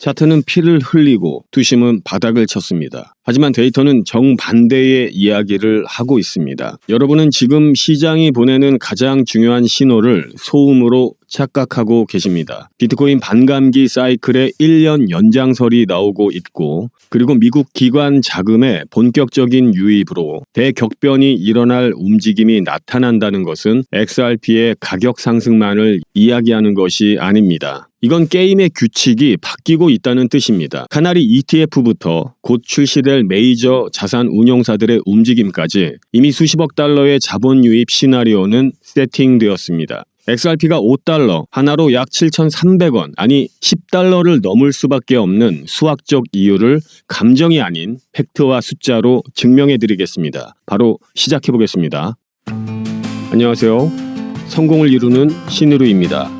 차트는 피를 흘리고 투심은 바닥을 쳤습니다. 하지만 데이터는 정반대의 이야기를 하고 있습니다. 여러분은 지금 시장이 보내는 가장 중요한 신호를 소음으로 착각하고 계십니다. 비트코인 반감기 사이클의 1년 연장설이 나오고 있고 그리고 미국 기관 자금의 본격적인 유입으로 대격변이 일어날 움직임이 나타난다는 것은 XRP의 가격 상승만을 이야기하는 것이 아닙니다. 이건 게임의 규칙이 바뀌고 있다는 뜻입니다. 카나리 ETF부터 곧 출시될 메이저 자산 운용사들의 움직임까지 이미 수십억 달러의 자본 유입 시나리오는 세팅되었습니다. XRP가 5달러, 하나로 약 7,300원, 아니 10달러를 넘을 수밖에 없는 수학적 이유를 감정이 아닌 팩트와 숫자로 증명해 드리겠습니다. 바로 시작해 보겠습니다. 안녕하세요. 성공을 이루는 신으루입니다.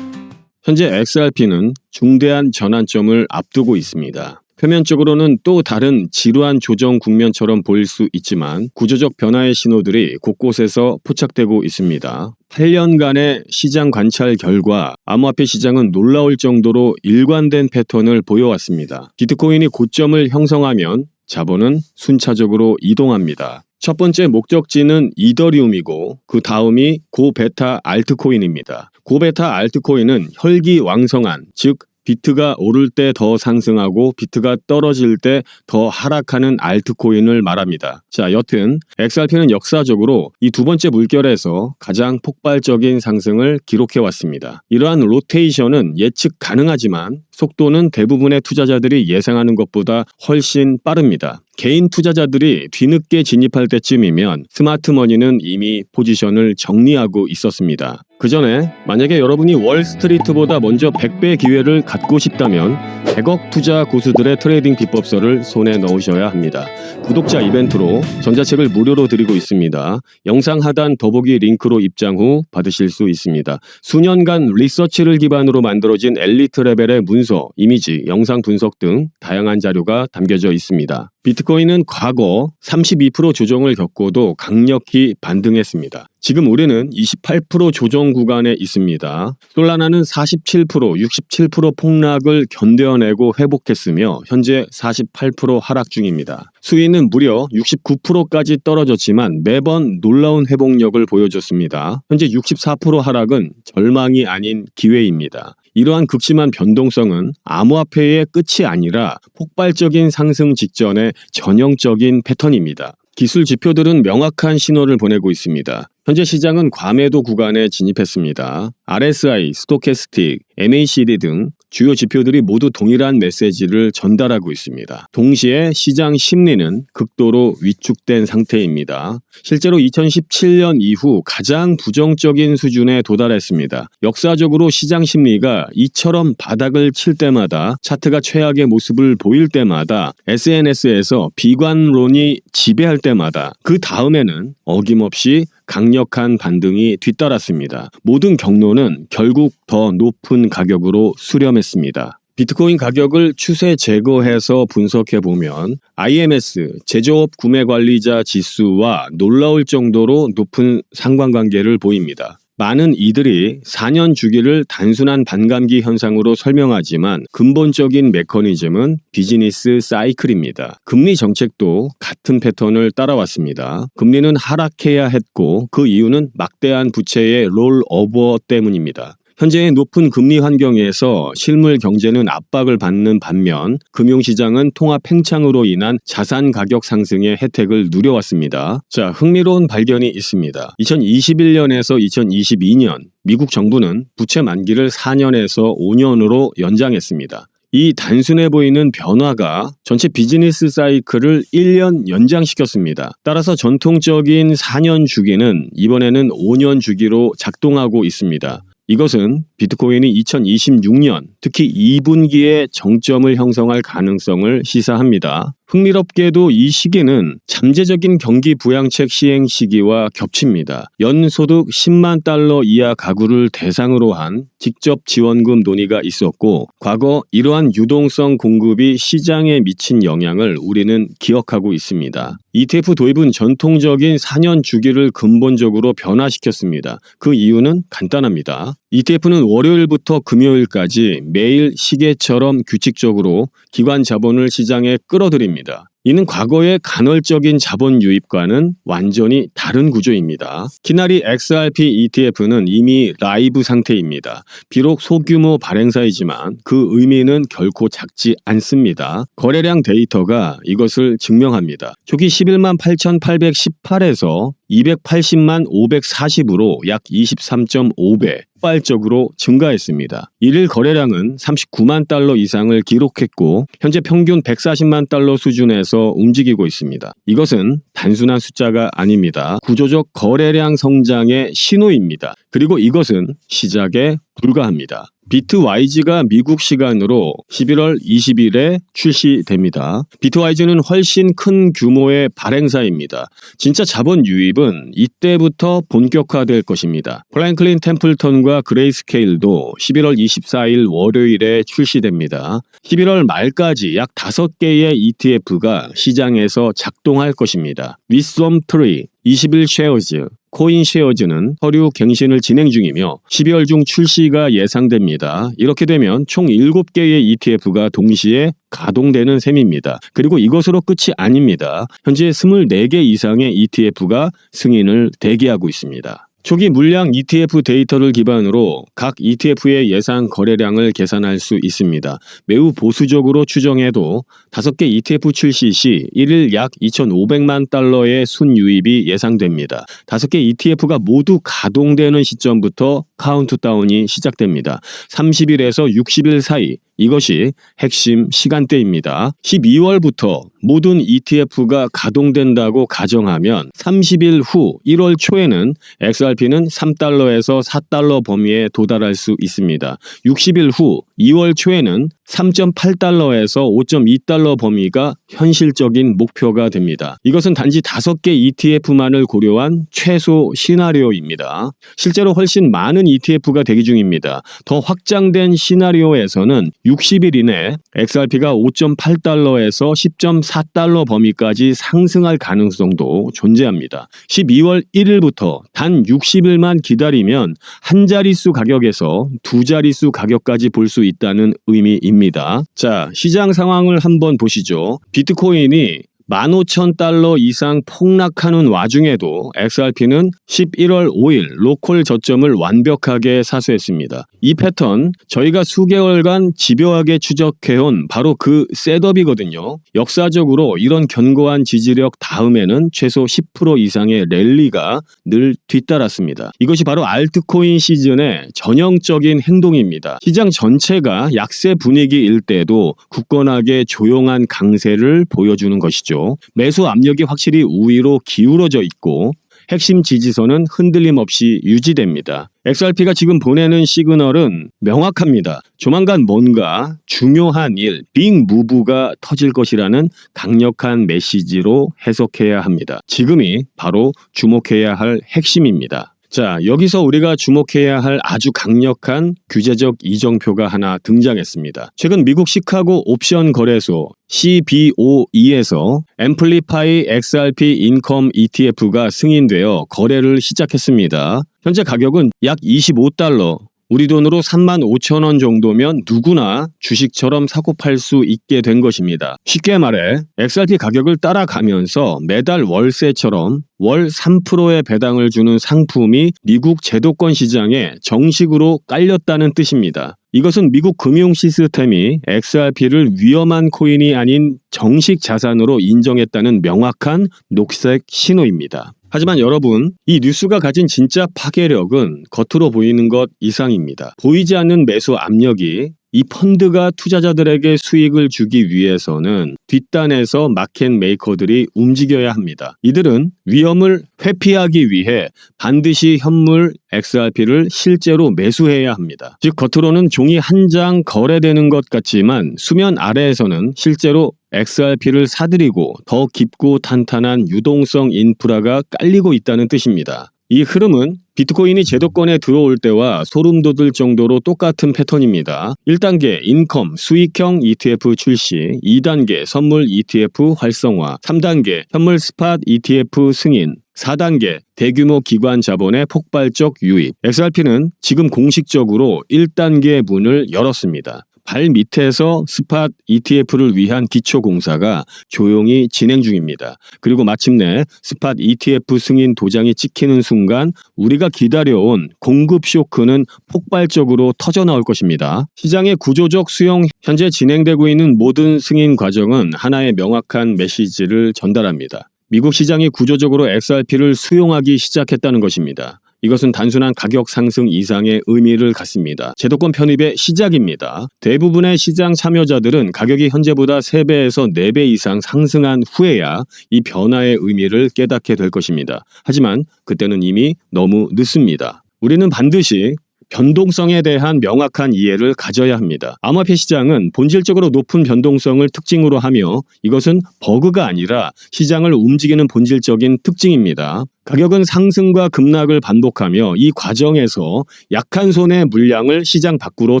현재 XRP는 중대한 전환점을 앞두고 있습니다. 표면적으로는 또 다른 지루한 조정 국면처럼 보일 수 있지만 구조적 변화의 신호들이 곳곳에서 포착되고 있습니다. 8년간의 시장 관찰 결과 암호화폐 시장은 놀라울 정도로 일관된 패턴을 보여왔습니다. 비트코인이 고점을 형성하면 자본은 순차적으로 이동합니다. 첫 번째 목적지는 이더리움이고 그 다음이 고베타 알트코인입니다. 고베타 알트코인은 혈기왕성한 즉 비트가 오를 때 더 상승하고 비트가 떨어질 때 더 하락하는 알트코인을 말합니다. 자, 여튼 XRP는 역사적으로 이 두 번째 물결에서 가장 폭발적인 상승을 기록해 왔습니다. 이러한 로테이션은 예측 가능하지만 속도는 대부분의 투자자들이 예상하는 것보다 훨씬 빠릅니다. 개인 투자자들이 뒤늦게 진입할 때쯤이면 스마트머니는 이미 포지션을 정리하고 있었습니다. 그 전에 만약에 여러분이 월스트리트보다 먼저 100배 기회를 갖고 싶다면 100억 투자 고수들의 트레이딩 비법서를 손에 넣으셔야 합니다. 구독자 이벤트로 전자책을 무료로 드리고 있습니다. 영상 하단 더보기 링크로 입장 후 받으실 수 있습니다. 수년간 리서치를 기반으로 만들어진 엘리트 레벨의 문서, 이미지, 영상 분석 등 다양한 자료가 담겨져 있습니다. 비트코인은 과거 32% 조정을 겪고도 강력히 반등했습니다. 지금 우리는 28% 조정 구간에 있습니다. 솔라나는 47%, 67% 폭락을 견뎌내고 회복했으며 현재 48% 하락 중입니다. 수위는 무려 69%까지 떨어졌지만 매번 놀라운 회복력을 보여줬습니다. 현재 64% 하락은 절망이 아닌 기회입니다. 이러한 극심한 변동성은 암호화폐의 끝이 아니라 폭발적인 상승 직전의 전형적인 패턴입니다. 기술 지표들은 명확한 신호를 보내고 있습니다. 현재 시장은 과매도 구간에 진입했습니다. RSI, 스토캐스틱, MACD 등 주요 지표들이 모두 동일한 메시지를 전달하고 있습니다. 동시에 시장 심리는 극도로 위축된 상태입니다. 실제로 2017년 이후 가장 부정적인 수준에 도달했습니다. 역사적으로 시장 심리가 이처럼 바닥을 칠 때마다 차트가 최악의 모습을 보일 때마다 SNS에서 비관론이 지배할 때마다 그 다음에는 어김없이 강력한 반등이 뒤따랐습니다. 모든 경로는 결국 더 높은 가격으로 수렴했습니다. 비트코인 가격을 추세 제거해서 분석해 보면 IMS 제조업 구매 관리자 지수와 놀라울 정도로 높은 상관관계를 보입니다. 많은 이들이 4년 주기를 단순한 반감기 현상으로 설명하지만 근본적인 메커니즘은 비즈니스 사이클입니다. 금리 정책도 같은 패턴을 따라왔습니다. 금리는 하락해야 했고 그 이유는 막대한 부채의 롤오버 때문입니다. 현재의 높은 금리 환경에서 실물 경제는 압박을 받는 반면 금융시장은 통화 팽창으로 인한 자산 가격 상승의 혜택을 누려왔습니다. 자, 흥미로운 발견이 있습니다. 2021년에서 2022년 미국 정부는 부채 만기를 4년에서 5년으로 연장했습니다. 이 단순해 보이는 변화가 전체 비즈니스 사이클을 1년 연장시켰습니다. 따라서 전통적인 4년 주기는 이번에는 5년 주기로 작동하고 있습니다. 이것은 비트코인이 2026년 특히 2분기에 정점을 형성할 가능성을 시사합니다. 흥미롭게도 이 시기는 잠재적인 경기 부양책 시행 시기와 겹칩니다. 연소득 10만 달러 이하 가구를 대상으로 한 직접 지원금 논의가 있었고 과거 이러한 유동성 공급이 시장에 미친 영향을 우리는 기억하고 있습니다. ETF 도입은 전통적인 4년 주기를 근본적으로 변화시켰습니다. 그 이유는 간단합니다. ETF는 월요일부터 금요일까지 매일 시계처럼 규칙적으로 기관 자본을 시장에 끌어들입니다. 이는 과거의 간헐적인 자본 유입과는 완전히 다른 구조입니다. 키나리 XRP ETF는 이미 라이브 상태입니다. 비록 소규모 발행사이지만 그 의미는 결코 작지 않습니다. 거래량 데이터가 이것을 증명합니다. 초기 11만 8,818에서 280만 540으로 약 23.5배 폭발적으로 증가했습니다. 일일 거래량은 39만 달러 이상을 기록했고 현재 평균 140만 달러 수준에서 움직이고 있습니다. 이것은 단순한 숫자가 아닙니다. 구조적 거래량 성장의 신호입니다. 그리고 이것은 시작에 불과합니다. 비트와이즈가 미국 시간으로 11월 20일에 출시됩니다. 비트와이즈는 훨씬 큰 규모의 발행사입니다. 진짜 자본 유입은 이때부터 본격화될 것입니다. 플랭클린 템플턴과 그레이스케일도 11월 24일 월요일에 출시됩니다. 11월 말까지 약 5개의 ETF가 시장에서 작동할 것입니다. 위썸 트리, 21 쉐어즈, 코인 쉐어즈는 서류 갱신을 진행 중이며 12월 중 출시가 예상됩니다. 이렇게 되면 총 7개의 ETF가 동시에 가동되는 셈입니다. 그리고 이것으로 끝이 아닙니다. 현재 24개 이상의 ETF가 승인을 대기하고 있습니다. 초기 물량 ETF 데이터를 기반으로 각 ETF의 예상 거래량을 계산할 수 있습니다. 매우 보수적으로 추정해도 5개 ETF 출시 시 1일 약 2,500만 달러의 순유입이 예상됩니다. 5개 ETF가 모두 가동되는 시점부터 카운트다운이 시작됩니다. 30일에서 60일 사이 이것이 핵심 시간대입니다. 12월부터 모든 ETF가 가동된다고 가정하면 30일 후 1월 초에는 XRP는 3달러에서 4달러 범위에 도달할 수 있습니다. 60일 후 2월 초에는 3.8달러에서 5.2달러 범위가 현실적인 목표가 됩니다. 이것은 단지 5개 ETF만을 고려한 최소 시나리오입니다. 실제로 훨씬 많은 ETF가 대기 중입니다. 더 확장된 시나리오에서는 60일 이내 XRP가 5.8달러에서 10.4달러 범위까지 상승할 가능성도 존재합니다. 12월 1일부터 단 60일만 기다리면 한 자릿수 가격에서 두 자릿수 가격까지 볼 수 있다는 의미 입니다. 자, 시장 상황을 한번 보시죠. 비트코인이 15,000달러 이상 폭락하는 와중에도 XRP는 11월 5일 로컬 저점을 완벽하게 사수했습니다. 이 패턴 저희가 수개월간 집요하게 추적해온 바로 그 셋업이거든요. 역사적으로 이런 견고한 지지력 다음에는 최소 10% 이상의 랠리가 늘 뒤따랐습니다. 이것이 바로 알트코인 시즌의 전형적인 행동입니다. 시장 전체가 약세 분위기일 때도 굳건하게 조용한 강세를 보여주는 것이죠. 매수 압력이 확실히 우위로 기울어져 있고 핵심 지지선은 흔들림 없이 유지됩니다. XRP가 지금 보내는 시그널은 명확합니다. 조만간 뭔가 중요한 일, 빅 무브가 터질 것이라는 강력한 메시지로 해석해야 합니다. 지금이 바로 주목해야 할 핵심입니다. 자, 여기서 우리가 주목해야 할 아주 강력한 규제적 이정표가 하나 등장했습니다. 최근 미국 시카고 옵션 거래소 CBOE에서 앰플리파이 XRP 인컴 ETF가 승인되어 거래를 시작했습니다. 현재 가격은 약 25달러, 우리 돈으로 3만 5천 원 정도면 누구나 주식처럼 사고 팔 수 있게 된 것입니다. 쉽게 말해 XRP 가격을 따라가면서 매달 월세처럼 월 3%의 배당을 주는 상품이 미국 제도권 시장에 정식으로 깔렸다는 뜻입니다. 이것은 미국 금융 시스템이 XRP를 위험한 코인이 아닌 정식 자산으로 인정했다는 명확한 녹색 신호입니다. 하지만 여러분, 이 뉴스가 가진 진짜 파괴력은 겉으로 보이는 것 이상입니다. 보이지 않는 매수 압력이 이 펀드가 투자자들에게 수익을 주기 위해서는 뒷단에서 마켓 메이커들이 움직여야 합니다. 이들은 위험을 회피하기 위해 반드시 현물 XRP를 실제로 매수해야 합니다. 즉 겉으로는 종이 한 장 거래되는 것 같지만 수면 아래에서는 실제로 XRP를 사들이고 더 깊고 탄탄한 유동성 인프라가 깔리고 있다는 뜻입니다. 이 흐름은 비트코인이 제도권에 들어올 때와 소름 돋을 정도로 똑같은 패턴입니다. 1단계 인컴 수익형 ETF 출시, 2단계 선물 ETF 활성화, 3단계 현물 스팟 ETF 승인, 4단계 대규모 기관 자본의 폭발적 유입. XRP는 지금 공식적으로 1단계 문을 열었습니다. 발 밑에서 스팟 ETF를 위한 기초 공사가 조용히 진행 중입니다. 그리고 마침내 스팟 ETF 승인 도장이 찍히는 순간 우리가 기다려온 공급 쇼크는 폭발적으로 터져 나올 것입니다. 시장의 구조적 수용 현재 진행되고 있는 모든 승인 과정은 하나의 명확한 메시지를 전달합니다. 미국 시장이 구조적으로 XRP를 수용하기 시작했다는 것입니다. 이것은 단순한 가격 상승 이상의 의미를 갖습니다. 제도권 편입의 시작입니다. 대부분의 시장 참여자들은 가격이 현재보다 3배에서 4배 이상 상승한 후에야 이 변화의 의미를 깨닫게 될 것입니다. 하지만 그때는 이미 너무 늦습니다. 우리는 반드시 변동성에 대한 명확한 이해를 가져야 합니다. 암호화폐 시장은 본질적으로 높은 변동성을 특징으로 하며 이것은 버그가 아니라 시장을 움직이는 본질적인 특징입니다. 가격은 상승과 급락을 반복하며 이 과정에서 약한 손의 물량을 시장 밖으로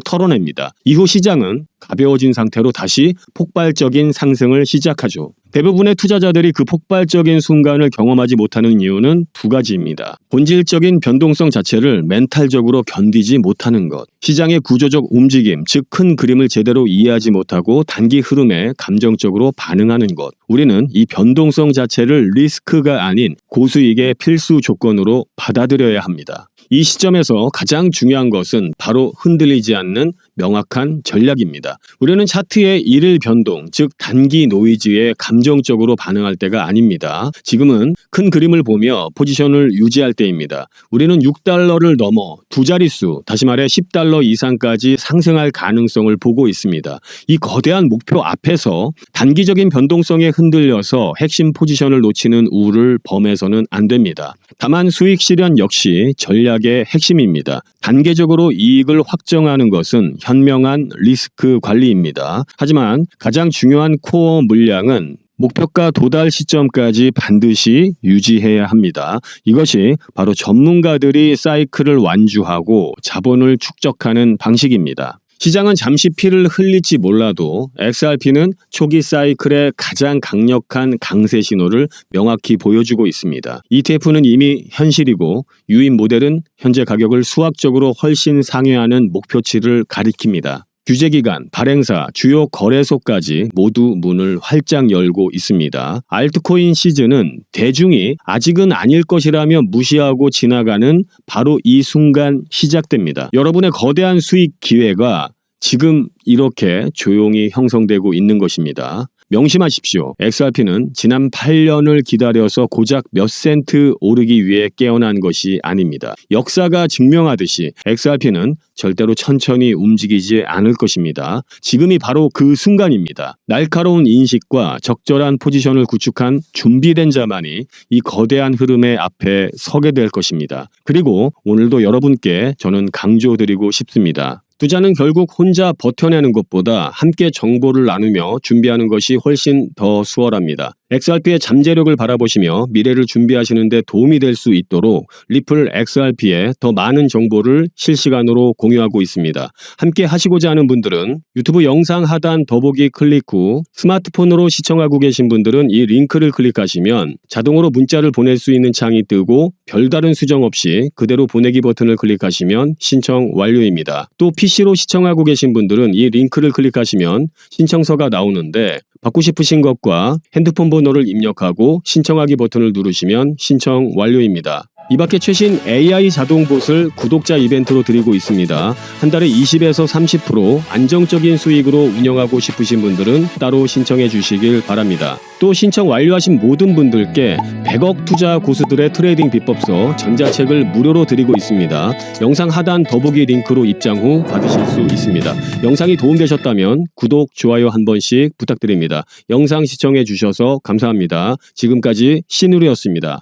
털어냅니다. 이후 시장은 가벼워진 상태로 다시 폭발적인 상승을 시작하죠. 대부분의 투자자들이 그 폭발적인 순간을 경험하지 못하는 이유는 두 가지입니다. 본질적인 변동성 자체를 멘탈적으로 견디지 못하는 것, 시장의 구조적 움직임, 즉 큰 그림을 제대로 이해하지 못하고 단기 흐름에 감정적으로 반응하는 것. 우리는 이 변동성 자체를 리스크가 아닌 고수익의 필수 조건으로 받아들여야 합니다. 이 시점에서 가장 중요한 것은 바로 흔들리지 않는 명확한 전략입니다. 우리는 차트의 일일 변동, 즉 단기 노이즈에 감정적으로 반응할 때가 아닙니다. 지금은 큰 그림을 보며 포지션을 유지할 때입니다. 우리는 6달러를 넘어 두 자릿수, 다시 말해 10달러 이상까지 상승할 가능성을 보고 있습니다. 이 거대한 목표 앞에서 단기적인 변동성에 흔들려서 핵심 포지션을 놓치는 우를 범해서는 안 됩니다. 다만 수익 실현 역시 전략의 핵심입니다. 단계적으로 이익을 확정하는 것은 현명한 리스크 관리입니다. 하지만 가장 중요한 코어 물량은 목표가 도달 시점까지 반드시 유지해야 합니다. 이것이 바로 전문가들이 사이클을 완주하고 자본을 축적하는 방식입니다. 시장은 잠시 피를 흘릴지 몰라도 XRP는 초기 사이클의 가장 강력한 강세 신호를 명확히 보여주고 있습니다. ETF는 이미 현실이고 유인 모델은 현재 가격을 수학적으로 훨씬 상회하는 목표치를 가리킵니다. 규제기간, 발행사, 주요 거래소까지 모두 문을 활짝 열고 있습니다. 알트코인 시즌은 대중이 아직은 아닐 것이라며 무시하고 지나가는 바로 이 순간 시작됩니다. 여러분의 거대한 수익 기회가 지금 이렇게 조용히 형성되고 있는 것입니다. 명심하십시오. XRP는 지난 8년을 기다려서 고작 몇 센트 오르기 위해 깨어난 것이 아닙니다. 역사가 증명하듯이 XRP는 절대로 천천히 움직이지 않을 것입니다. 지금이 바로 그 순간입니다. 날카로운 인식과 적절한 포지션을 구축한 준비된 자만이 이 거대한 흐름의 앞에 서게 될 것입니다. 그리고 오늘도 여러분께 저는 강조드리고 싶습니다. 투자는 결국 혼자 버텨내는 것보다 함께 정보를 나누며 준비하는 것이 훨씬 더 수월합니다. XRP의 잠재력을 바라보시며 미래를 준비하시는 데 도움이 될 수 있도록 리플 XRP에 더 많은 정보를 실시간으로 공유하고 있습니다. 함께 하시고자 하는 분들은 유튜브 영상 하단 더보기 클릭 후 스마트폰으로 시청하고 계신 분들은 이 링크를 클릭하시면 자동으로 문자를 보낼 수 있는 창이 뜨고 별다른 수정 없이 그대로 보내기 버튼을 클릭하시면 신청 완료입니다. 또 PC로 시청하고 계신 분들은 이 링크를 클릭하시면 신청서가 나오는데 받고 싶으신 것과 핸드폰 번호를 입력하고 신청하기 버튼을 누르시면 신청 완료입니다. 이 밖에 최신 AI 자동봇을 구독자 이벤트로 드리고 있습니다. 한 달에 20에서 30% 안정적인 수익으로 운영하고 싶으신 분들은 따로 신청해 주시길 바랍니다. 또 신청 완료하신 모든 분들께 100억 투자 고수들의 트레이딩 비법서 전자책을 무료로 드리고 있습니다. 영상 하단 더보기 링크로 입장 후 받으실 수 있습니다. 영상이 도움되셨다면 구독, 좋아요 한 번씩 부탁드립니다. 영상 시청해 주셔서 감사합니다. 지금까지 신우리였습니다.